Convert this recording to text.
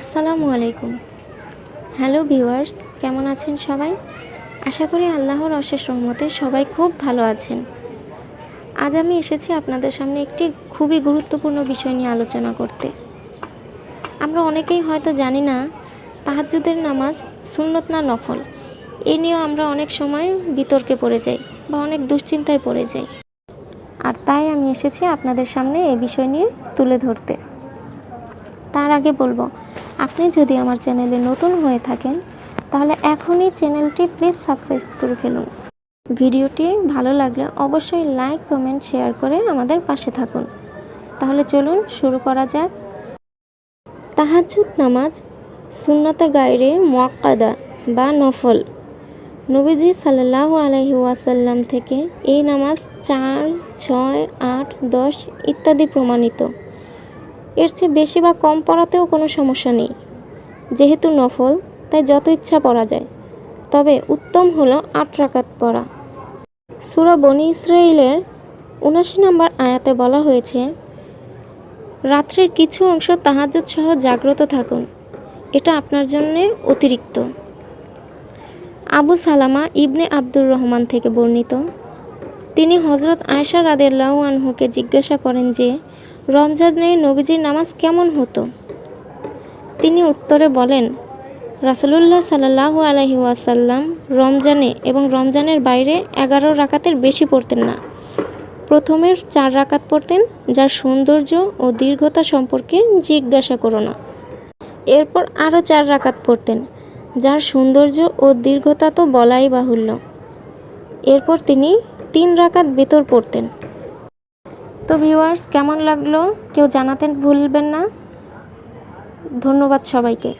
আসসালামু আলাইকুম। Hello viewers, কেমন আছেন সবাই? আশা করি আল্লাহর অশেষ রহমতে সবাই খুব ভালো আছেন। আজ আমি এসেছি আপনাদের সামনে একটি খুবই গুরুত্বপূর্ণ বিষয় নিয়ে আলোচনা করতে। আমরা অনেকেই হয়তো জানি না, তাহাজ্জুদের নামাজ সুন্নত না নফল। এ নিয়েও আমরা অনেক সময় বিতর্কে পড়ে যাই বা অনেক দুশ্চিন্তায় পড়ে যাই। আর তাই আমি এসেছি আপনাদের সামনে এই বিষয় নিয়ে তুলে ধরতে। তার আগে বলব আপনি যদি আমার চ্যানেলে নতুন হয়ে থাকেন, তাহলে এখনই চ্যানেলটি প্লিজ সাবস্ক্রাইব করে ফেলুন। ভিডিওটি ভালো লাগলে অবশ্যই লাইক, কমেন্ট, শেয়ার করে আমাদের পাশে থাকুন। তাহলে চলুন শুরু করা যাক। তাহাজ্জুদ নামাজ, সুন্নাতে গায়রে মোয়াক্কাদা বা নফল। নবীজি সাল্লাহ আলহি ওয়াসাল্লাম থেকে এই নামাজ চার, ছয়, আট, দশ ইত্যাদি প্রমাণিত। এর চেয়ে বেশি বা কম পড়াতেও কোনো সমস্যা নেই। যেহেতু নফল, তাই যত ইচ্ছা পড়া যায়। তবে উত্তম হলো আট রাকাত পড়া। সুরা বনি ইসরায়েলের উনাশি নম্বর আয়াতে বলা হয়েছে, রাত্রের কিছু অংশ তাহাজত সহ জাগ্রত থাকুন। এটা আপনার জন্যে অতিরিক্ত। আবু সালামা ইবনে আব্দুর রহমান থেকে বর্ণিত। তিনি হজরত আয়সা রাদেল্লাহ আনহুকে জিজ্ঞাসা করেন যে রমজানে নবীজির নামাজ কেমন হতো? তিনি উত্তরে বলেন, রাসুলুল্লাহ সাল্লাহ আলহি ওয়াসাল্লাম রমজানে এবং রমজানের বাইরে এগারো রাকাতের বেশি পড়তেন না। প্রথমের চার রাকাত পড়তেন, যার সৌন্দর্য ও দীর্ঘতা সম্পর্কে জিজ্ঞাসা করো না। এরপর আরও চার রাকাত পড়তেন, যার সৌন্দর্য ও দীর্ঘতা তো বলাই বাহুল্য। এরপর তিনি তিন রাকাত বেতর পড়তেন। তো ভিউয়ার্স কেমন লাগল? কেউ জানাতে ভুলবেন না। ধন্যবাদ সবাইকে।